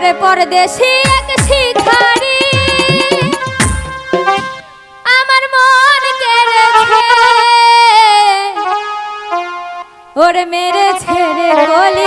ওরে পরদেশি এক শিখারি আমার মন কেড়েছে। ওরে মেরে ছেড়ে গলি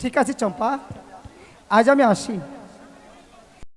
ঠিক আছে চম্পা। আজ আমি আসি।